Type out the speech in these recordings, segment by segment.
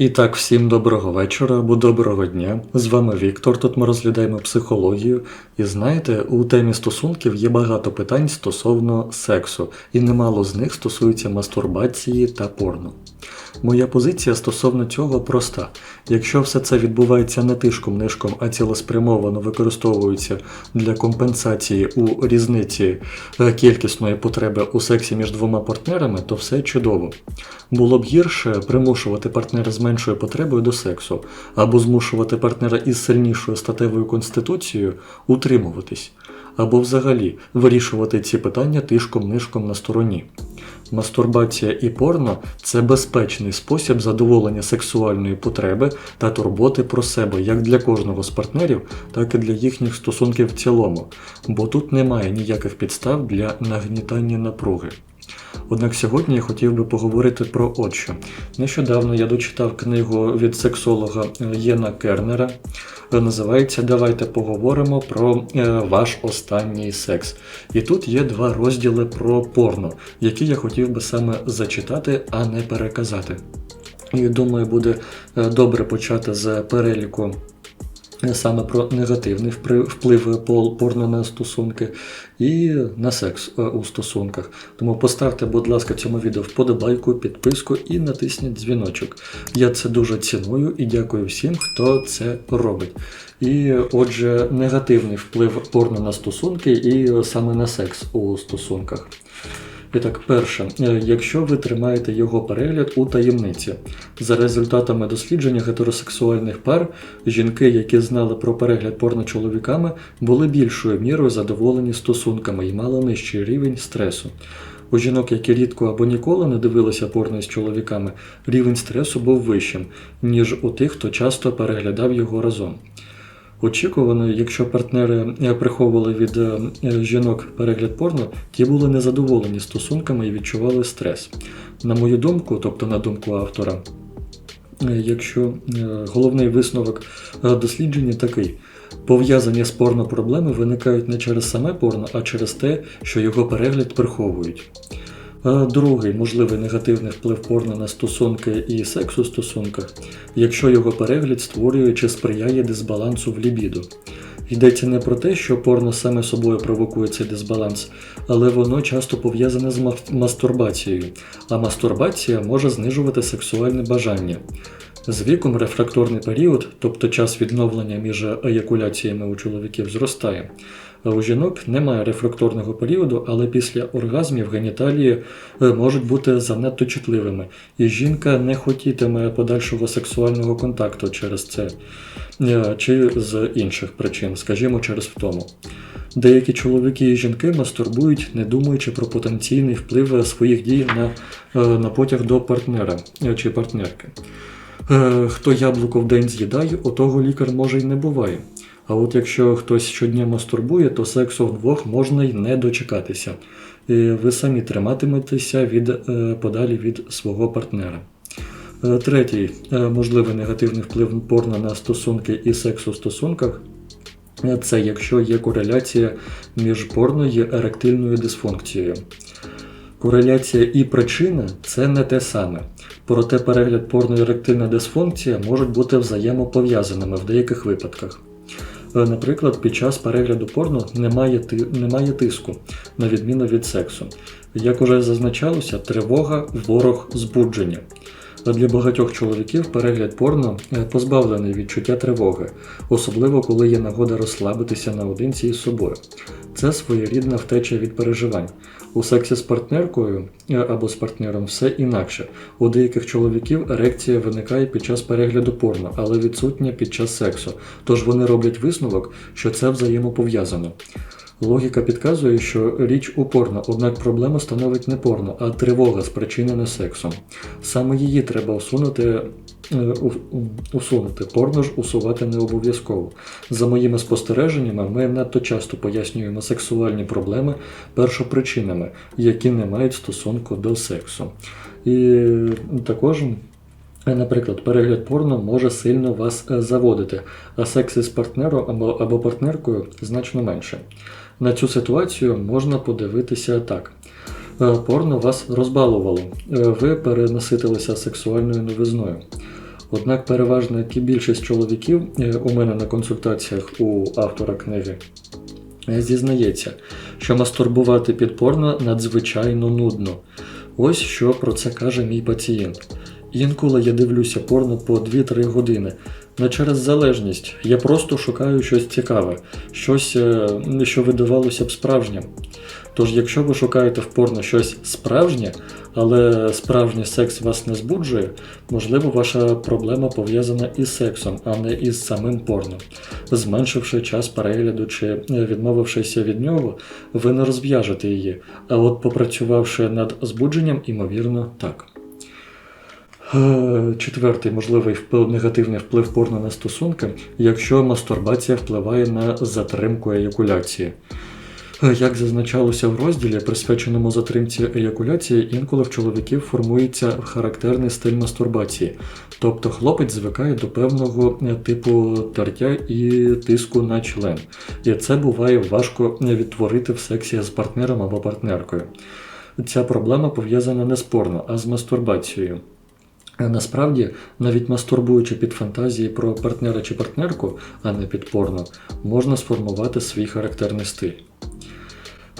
І так, всім доброго вечора або доброго дня. З вами Віктор. Тут ми розглядаємо психологію. І знаєте, у темі стосунків є багато питань стосовно сексу, і немало з них стосується мастурбації та порно. Моя позиція стосовно цього проста: якщо все це відбувається не тишком-нишком, а цілеспрямовано використовується для компенсації у різниці е, кількісної потреби у сексі між двома партнерами, то все чудово. Було б гірше примушувати партнера з меншою потребою до сексу, або змушувати партнера із сильнішою статевою конституцією утримуватись, або взагалі вирішувати ці питання тишком-нишком на стороні. Мастурбація і порно це безпечний спосіб задоволення сексуальної потреби та турботи про себе як для кожного з партнерів, так і для їхніх стосунків в цілому, бо тут немає ніяких підстав для нагнітання напруги. Однак сьогодні я хотів би поговорити про от що. Нещодавно я дочитав книгу від сексолога е, Єна Кернера. Е, Називається Давайте поговоримо про е, ваш останній секс. І тут є два розділи про порно, які я хотів би саме зачитати, а не переказати. І думаю, буде добре почати з переліку саме про негативний вплив порно на стосунки і на секс е, у стосунках. Тому поставте, будь ласка, цьому відео вподобайку, підписку і натисніть дзвіночок. Я це дуже ціную і дякую всім, хто це робить. І отже, негативний вплив порно на стосунки і е, саме на секс у стосунках. І так, перше, е, якщо ви тримаєте його перегляд у таємниці, за результатами дослідження гетеросексуальних пар, жінки, які знали про перегляд порно чоловіками, були більшою мірою задоволені стосунками і мали нижчий рівень стресу. У жінок, які рідко або ніколи не дивилися порно з чоловіками, рівень стресу був вищим, ніж у тих, хто часто переглядав його разом. Очікувано, якщо партнери е, приховували від е, е, жінок перегляд порно, ті були незадоволені стосунками і відчували стрес. На мою думку, тобто на думку автора, якщо головний висновок дослідження такий. Пов'язані з порно проблеми виникають не через саме порно, а через те, що його перегляд приховують. Е, Другий можливий негативний вплив порно на стосунки і секс у стосунках, якщо його перегляд створює чи сприяє дисбалансу в лібіду. Йдеться не про те, що порно саме собою провокує цей дисбаланс, але воно часто пов'язане з мастурбацією, а мастурбація може знижувати сексуальне бажання. З віком рефракторний період, тобто час відновлення між еякуляціями у чоловіків, зростає. А у жінок немає рефракторного періоду, але після оргазмів геніталії е, можуть бути занадто чутливими, і жінка не хотітиме подальшого сексуального контакту через це е, чи з інших причин, скажімо, через втому. Деякі чоловіки і жінки мастурбують, не думаючи про потенційний вплив своїх дій на, е, на потяг до партнера чи партнерки. Е, Хто яблуко в день з'їдає, у того лікар може й не буває. А от якщо хтось щодня мастурбує, то сексу вдвох можна й не дочекатися. І ви самі триматиметеся від, е, подалі від свого партнера. Е, Третій е, можливий негативний вплив порно на стосунки і сексу в стосунках е, це якщо є кореляція між порно і еректильною дисфункцією. Кореляція і причина це не те саме. Проте перегляд порно і ректильна дисфункція можуть бути взаємопов'язаними в деяких випадках. Е, Наприклад, під час перегляду порно немає, ти- немає тиску, на відміну від сексу. Як уже зазначалося, тривога ворог збудження. А Для багатьох чоловіків перегляд порно е, позбавлений відчуття тривоги, особливо коли є нагода розслабитися наодинці із собою. Це своєрідна втеча від переживань. У сексі з партнеркою е, або з партнером все інакше. У деяких чоловіків ерекція виникає під час перегляду порно, але відсутня під час сексу. Тож вони роблять висновок, що це взаємопов'язано. Логіка підказує, що річ у порно, однак проблема становить не порно, а тривога, спричинена сексом. Саме її треба усунути, е, усунути. Порно ж усувати не обов'язково. За моїми спостереженнями, ми надто часто пояснюємо сексуальні проблеми першопричинами, які не мають стосунку до сексу. І також. е, Наприклад, перегляд порно може сильно вас е, заводити, а секс із партнером або партнеркою значно менше. На цю ситуацію можна подивитися так. Е, Порно вас розбалувало, Е, ви перенаситилися сексуальною новизною. Однак переважна більшість чоловіків е, у мене на консультаціях у автора книги зізнається, що мастурбувати під порно надзвичайно нудно. Ось що про це каже мій пацієнт. Інколи я дивлюся порно по 2-3 години. Не через залежність. Я просто шукаю щось цікаве, щось, е, що видавалося б справжнім. Тож, якщо ви шукаєте в порно щось справжнє, але справжній секс вас не збуджує, можливо, ваша проблема пов'язана із сексом, а не із самим порно. Зменшивши час перегляду чи е, відмовившися від нього, ви не розв'яжете її, а от попрацювавши над збудженням, імовірно, так. Е, Четвертий можливий вплив, негативний вплив порно на стосунки, якщо мастурбація впливає на затримку еякуляції. Е, Як зазначалося в розділі, присвяченому затримці еякуляції, інколи в чоловіків формується характерний стиль мастурбації, тобто хлопець звикає до певного е, типу тертя і тиску на член. І це буває важко відтворити в сексі з партнером або партнеркою. Ця проблема пов'язана не з порно, а з мастурбацією. Насправді, навіть мастурбуючи під фантазії про партнера чи партнерку, а не під порно, можна сформувати свій характерний стиль.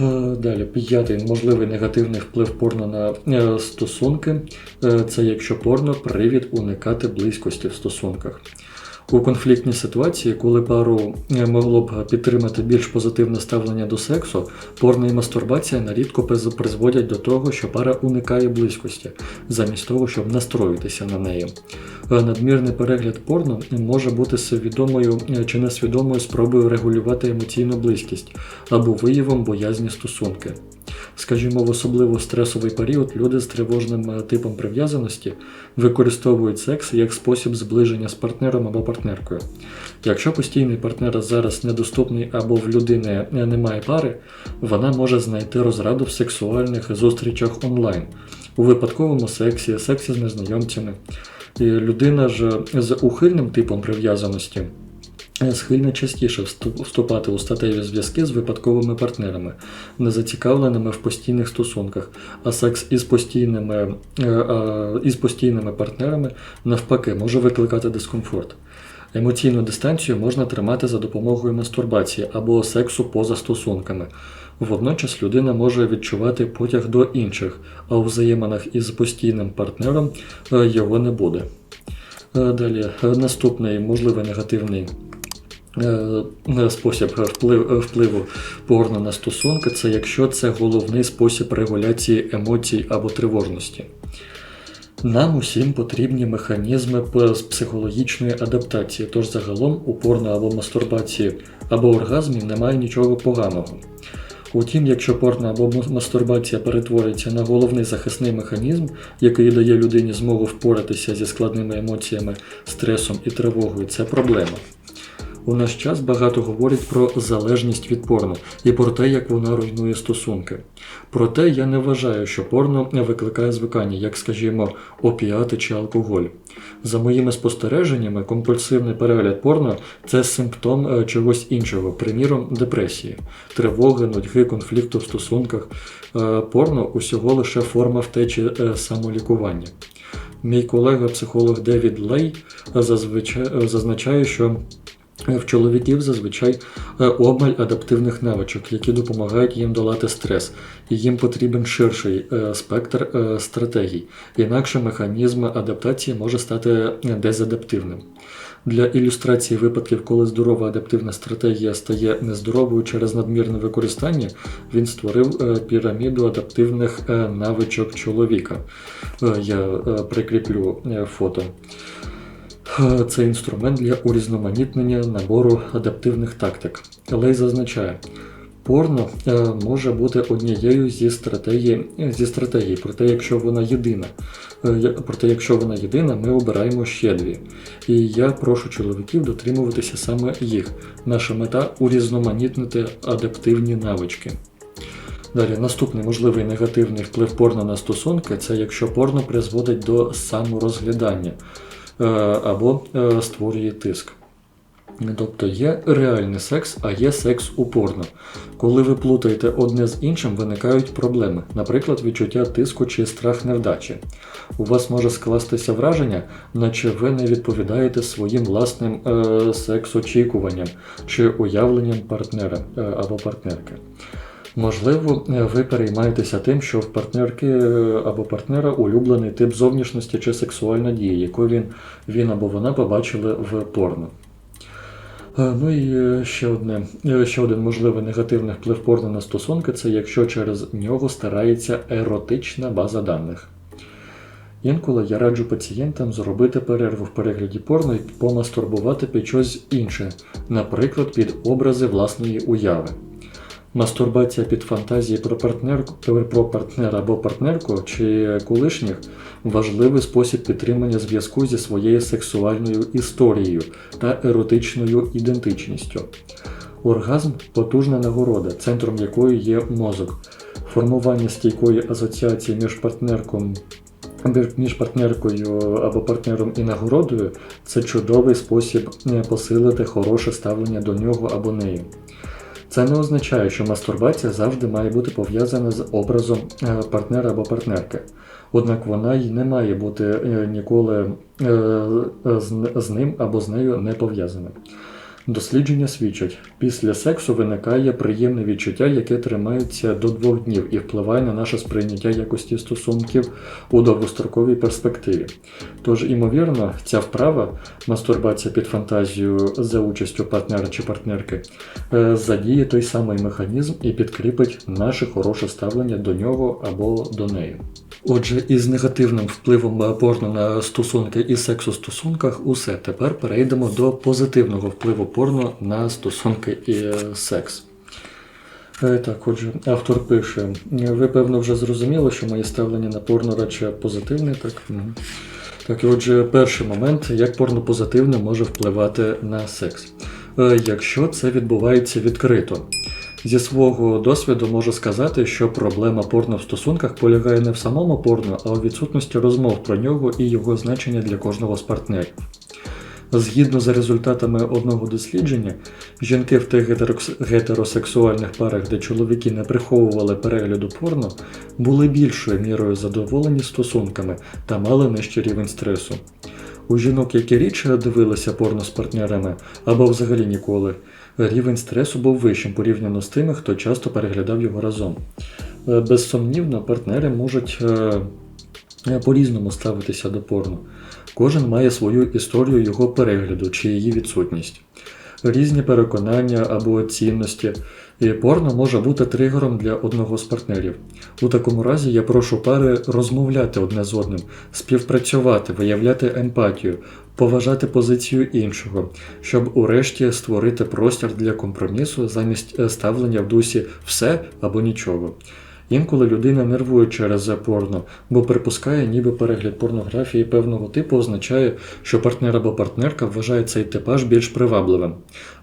Е, Далі, п'ятий можливий негативний вплив порно на е, стосунки Е, це якщо порно привід уникати близькості в стосунках. У конфліктній ситуації, коли пару е, могло б підтримати більш позитивне ставлення до сексу, порно і мастурбація нарідко призводять до того, що пара уникає близькості, замість того, щоб настроїтися на неї. Е, Надмірний перегляд порно може бути свідомою е, чи несвідомою спробою регулювати емоційну близькість або виявом боязні стосунки. Скажімо, в особливо стресовий період люди з тривожним е, типом прив'язаності використовують секс як спосіб зближення з партнером або партнеркою. Якщо постійний партнер зараз недоступний або в людини е, немає пари, вона може знайти розраду в сексуальних зустрічах онлайн, у випадковому сексі, сексі з незнайомцями. І людина ж з ухильним типом прив'язаності е, схильна частіше вступати у статеві зв'язки з випадковими партнерами, не зацікавленими в постійних стосунках, а секс із постійними, е, а, із постійними партнерами навпаки може викликати дискомфорт. Емоційну дистанцію можна тримати за допомогою мастурбації або сексу поза стосунками. Водночас людина може відчувати потяг до інших, а у взаєминах із постійним партнером е, його не буде. Е, Далі, е, наступний можливий негативний е, спосіб впливу порно на стосунки це якщо це головний спосіб регуляції емоцій або тривожності. Нам усім потрібні механізми з психологічної адаптації, тож загалом у порно або мастурбації або оргазмі немає нічого поганого. Утім, якщо порно або мастурбація перетвориться на головний захисний механізм, який дає людині змогу впоратися зі складними емоціями, стресом і тривогою, це проблема. У наш час багато говорять про залежність від порно і про те, як вона руйнує стосунки. Проте я не вважаю, що порно викликає звикання, як, скажімо, опіати чи алкоголь. За моїми спостереженнями, компульсивний перегляд порно це симптом е, чогось іншого, приміром, депресії, тривоги, нудьги, конфлікту в стосунках. Е, Порно усього лише форма втечі е, самолікування. Мій колега-психолог Девід Лей зазвичай зазначає, що в чоловіків зазвичай е, обмаль адаптивних навичок, які допомагають їм долати стрес, і їм потрібен ширший е, спектр е, стратегій, інакше механізм адаптації може стати дезадаптивним. Для ілюстрації випадків, коли здорова адаптивна стратегія стає нездоровою через надмірне використання, він створив піраміду адаптивних навичок чоловіка. Я прикріплю фото. Е, Це інструмент для урізноманітнення набору адаптивних тактик. Лей зазначає, порно е, може бути однією зі стратегій, зі стратегій, проте якщо вона єдина. Е, Проте, якщо вона єдина, ми обираємо ще дві. І я прошу чоловіків дотримуватися саме їх. Наша мета урізноманітнити адаптивні навички. Далі, наступний можливий негативний вплив порно на стосунки це якщо порно призводить до саморозглядання е, або е, створює тиск. Тобто є реальний секс, а є секс у порно. Коли ви плутаєте одне з іншим, виникають проблеми, наприклад, відчуття тиску чи страх невдачі. У вас може скластися враження, наче ви не відповідаєте своїм власним е, секс-очікуванням чи уявленням партнера е, або партнерки. Можливо, е, ви переймаєтеся тим, що в партнерки е, або партнера улюблений тип зовнішності чи сексуальна дія, яку він, він або вона побачили в порно. Е, Ну і ще одне, ще один можливий негативний вплив порно на стосунки це якщо через нього старається еротична база даних. Інколи я раджу пацієнтам зробити перерву в перегляді порно і помастурбувати під щось інше, наприклад, під образи власної уяви. Мастурбація під фантазії про партнерку, про партнера або партнерку чи колишніх важливий спосіб підтримання зв'язку зі своєю сексуальною історією та еротичною ідентичністю. Оргазм потужна нагорода, центром якої є мозок. Формування стійкої асоціації між партнерком між партнеркою або партнером і нагородою це чудовий спосіб е, посилити хороше ставлення до нього або неї. Це не означає, що мастурбація завжди має бути пов'язана з образом е, партнера або партнерки. Однак вона й не має бути е, ніколи е, з з ним або з нею не пов'язана. Дослідження свідчать, після сексу виникає приємне відчуття, яке тримається до двох днів і впливає на наше сприйняття якості стосунків у довгостроковій перспективі. Тож, імовірно, ця вправа, мастурбація під фантазію за участю партнера чи партнерки, е, задіє той самий механізм і підкріпить наше хороше ставлення до нього або до неї. Отже, із негативним впливом порно на стосунки і секс у стосунках усе. Тепер перейдемо до позитивного впливу порно на стосунки і е, секс. Е, Так, отже, автор пише: ви, певно, вже зрозуміли, що моє ставлення на порно радше позитивне, так? Так, і отже, перший момент, як порно позитивне може впливати на секс. Е, Якщо це відбувається відкрито. Зі свого досвіду можу сказати, що проблема порно в стосунках полягає не в самому порно, а у відсутності розмов про нього і його значення для кожного з партнерів. Згідно з результатами одного дослідження, жінки в тих гетеросексуальних парах, де чоловіки не приховували перегляду порно, були більшою мірою задоволені стосунками та мали нижчий рівень стресу. У жінок, які рідше дивилися порно з партнерами або взагалі ніколи, рівень стресу був вищим порівняно з тими, хто часто переглядав його разом. Е, Безсумнівно, партнери можуть е, е, по-різному ставитися до порно. Кожен має свою історію його перегляду чи її відсутність. Різні переконання або цінності, порно може бути тригером для одного з партнерів. У такому разі я прошу пари розмовляти одне з одним, співпрацювати, виявляти емпатію, поважати позицію іншого, щоб урешті створити простір для компромісу замість е, ставлення в дусі все або нічого. Інколи людина нервує через порно, бо припускає, ніби перегляд порнографії певного типу означає, що партнер або партнерка вважає цей типаж більш привабливим.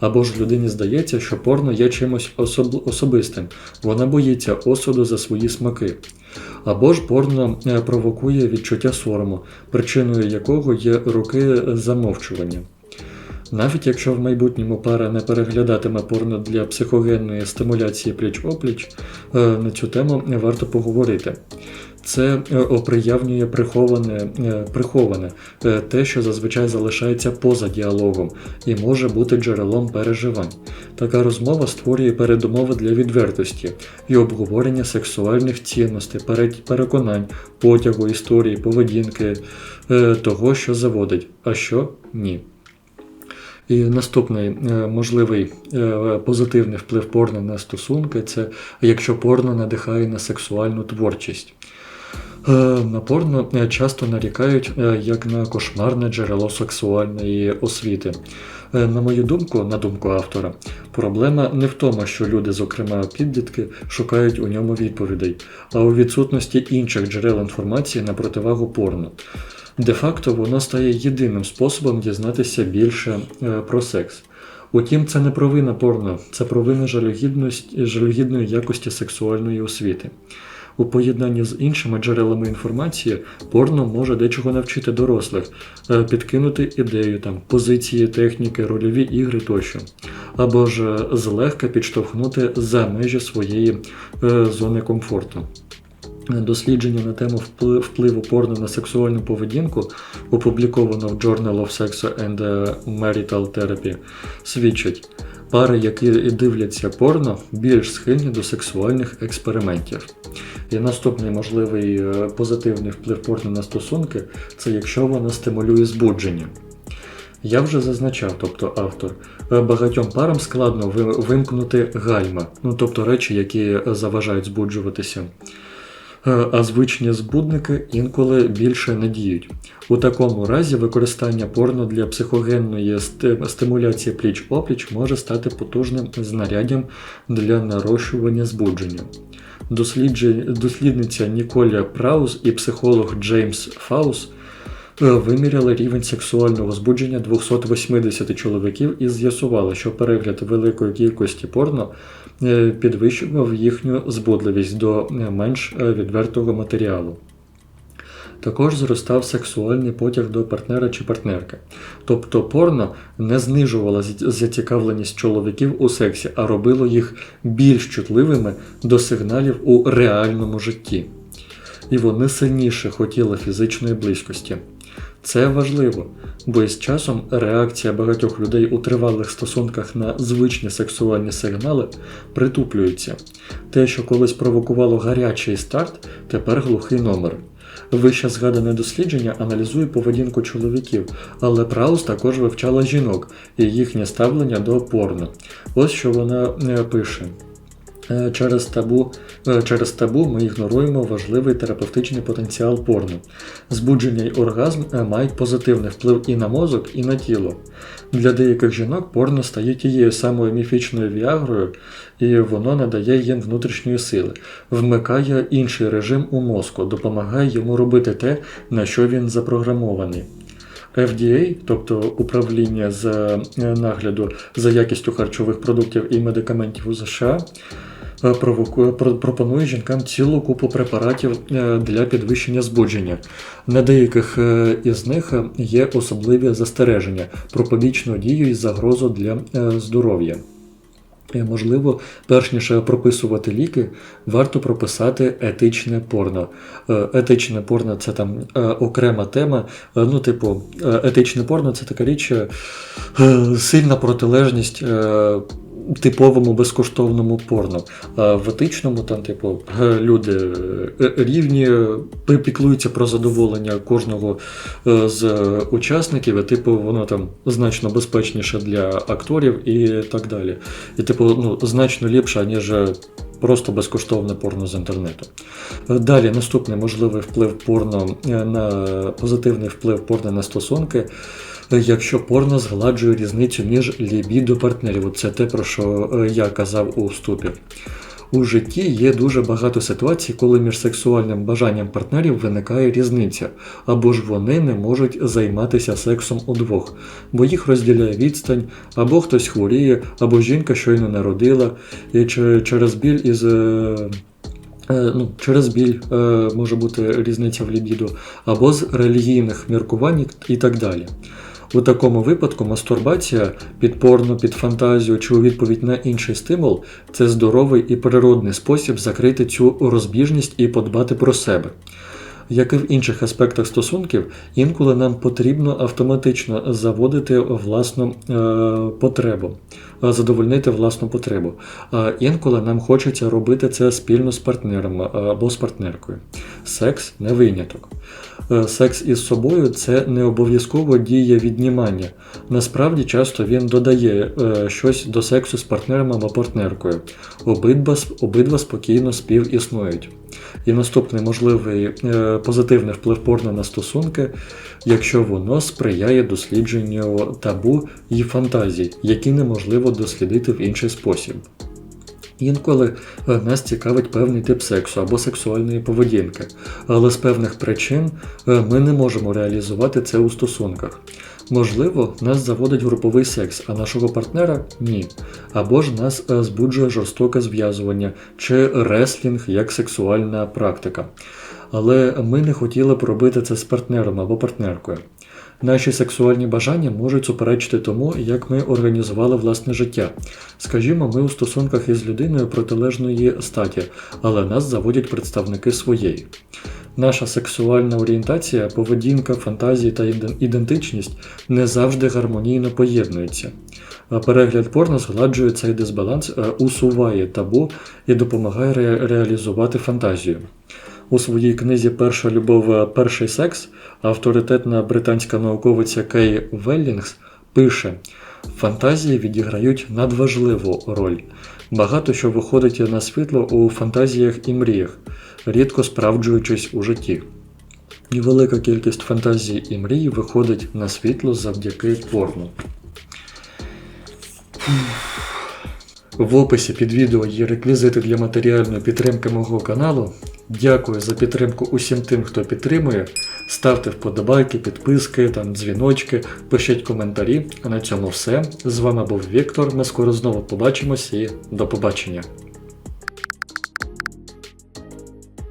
Або ж людині здається, що порно є чимось особ- особистим, вона боїться осуду за свої смаки. Або ж порно е, провокує відчуття сорому, причиною якого є руки замовчування. Навіть якщо в майбутньому пара не переглядатиме порно для психогенної стимуляції пліч-опліч, е, на цю тему варто поговорити. Це е, оприявнює приховане, е, приховане те, що зазвичай залишається поза діалогом і може бути джерелом переживань. Така розмова створює передумови для відвертості і обговорення сексуальних цінностей, пере- переконань, потягу, історії, поведінки, того, що заводить, а що ні. І наступний е, можливий е, позитивний вплив порно на стосунки це якщо порно надихає на сексуальну творчість. Е, На порно часто нарікають як на кошмарне джерело сексуальної освіти. Е, На мою думку, на думку автора, проблема не в тому, що люди, зокрема підлітки, шукають у ньому відповідей, а у відсутності інших джерел інформації на противагу порно. Де-факто воно стає єдиним способом дізнатися більше е, про секс. Утім, це не провина порно, це провина жалюгідної якості сексуальної освіти. У поєднанні з іншими джерелами інформації порно може дечого навчити дорослих, е, підкинути ідею, там, позиції, техніки, рольові ігри тощо, або ж е, злегка підштовхнути за межі своєї е, зони комфорту. Дослідження на тему впливу порно на сексуальну поведінку, опубліковано в Journal of Sex and Marital Therapy, свідчить, пари, які дивляться порно, більш схильні до сексуальних експериментів. І наступний можливий е, позитивний вплив порно на стосунки це якщо воно стимулює збудження. Я вже зазначав, тобто автор, е, багатьом парам складно вимкнути гальма, ну тобто речі, які заважають збуджуватися. Е, А звичні збудники інколи більше не діють. У такому разі використання порно для психогенної стимуляції пліч-опліч може стати потужним знаряддям для нарощування збудження. Дослідниця Ніколя Прауз і психолог Джеймс Фаус е, виміряли рівень сексуального збудження 280 чоловіків і з'ясували, що перегляд великої кількості порно підвищував їхню збудливість до е, менш е, відвертого матеріалу. Також зростав сексуальний потяг до партнера чи партнерки. Тобто порно не знижувало зацікавленість чоловіків у сексі, а робило їх більш чутливими до сигналів у реальному житті. І вони сильніше хотіли фізичної близькості. Це важливо, бо із часом реакція багатьох людей у тривалих стосунках на звичні сексуальні сигнали притуплюється. Те, що колись провокувало гарячий старт, тепер глухий номер. Вище згадане дослідження аналізує поведінку чоловіків, але Праус також вивчала жінок і їхнє ставлення до порно. Ось що вона е, пише. Е, Через табу, е, через табу ми ігноруємо важливий терапевтичний потенціал порно. Збудження й оргазм е, мають позитивний вплив і на мозок, і на тіло. Для деяких жінок порно стає тією самою міфічною віагрою, і воно надає їм внутрішньої сили, вмикає інший режим у мозку, допомагає йому робити те, на що він запрограмований. FDA, тобто управління з нагляду за якістю харчових продуктів і медикаментів у США, провокує- про- пропонує жінкам цілу купу препаратів е, для підвищення збудження. На деяких е, із них е, є особливі застереження про побічну дію і загрозу для е, здоров'я. Е, Можливо, перш ніж прописувати ліки, варто прописати етичне порно. Е, Етичне порно це там е, окрема тема. Е, Ну, типу, е, етичне порно це така річ, е, е, сильна протилежність. Е, Типовому безкоштовному порно. А в етичному там, типу, е, люди е, рівні, е, піклуються про задоволення кожного е, з учасників, і типу, воно там значно безпечніше для акторів і так далі. І, типу, ну, значно ліпше, ніж просто безкоштовне порно з інтернету. Е, Далі наступний можливий вплив порно е, на позитивний вплив порно на стосунки. Е, Якщо порно згладжує різницю між лібідо партнерів, це те, про що е, я казав у вступі. У житті є дуже багато ситуацій, коли між сексуальним бажанням партнерів виникає різниця, або ж вони не можуть займатися сексом удвох, бо їх розділяє відстань, або хтось хворіє, або жінка щойно народила, і через біль із. е, е, Ну, через біль е, може бути різниця в лібіду, або з релігійних міркувань і так далі. У такому випадку мастурбація під порно, під фантазію чи у відповідь на інший стимул це здоровий і природний спосіб закрити цю розбіжність і подбати про себе. Як і в інших аспектах стосунків, інколи нам потрібно автоматично заводити власну е, потребу, е, задовольнити власну потребу. Інколи нам хочеться робити це спільно з партнером е, або з партнеркою. Секс не виняток. Е, Секс із собою це не обов'язково дія віднімання. Насправді часто він додає е, щось до сексу з партнером або партнеркою. Обидва, обидва спокійно співіснують. І наступний можливий е, позитивний вплив порно на стосунки, якщо воно сприяє дослідженню табу і фантазій, які неможливо дослідити в інший спосіб. Інколи е, нас цікавить певний тип сексу або сексуальної поведінки, але з певних причин е, ми не можемо реалізувати це у стосунках. Можливо, нас заводить груповий секс, а нашого партнера ні. Або ж нас е, збуджує жорстоке зв'язування чи реслінг як сексуальна практика. Але ми не хотіли б робити це з партнером або партнеркою. Наші сексуальні бажання можуть суперечити тому, як ми організували власне життя. Скажімо, ми у стосунках із людиною протилежної статі, але нас заводять представники своєї. Наша сексуальна орієнтація, поведінка, фантазії та ідентичність не завжди гармонійно поєднуються. Перегляд порно згладжує цей дисбаланс, е, усуває табу і допомагає ре- реалізувати фантазію. У своїй книзі Перша любов, е, перший секс авторитетна британська науковиця Кей Веллінгс пише: фантазії відіграють надважливу роль. Багато що виходить на світло у фантазіях і мріях, рідко справджуючись у житті. І велика кількість фантазій і мрій виходить на світло завдяки порно. В описі під відео є реквізити для матеріальної підтримки мого каналу. Дякую за підтримку усім тим, хто підтримує. Ставте вподобайки, підписки, там, дзвіночки, пишіть коментарі. А на цьому все. З вами був Віктор. Ми скоро знову побачимось і до побачення.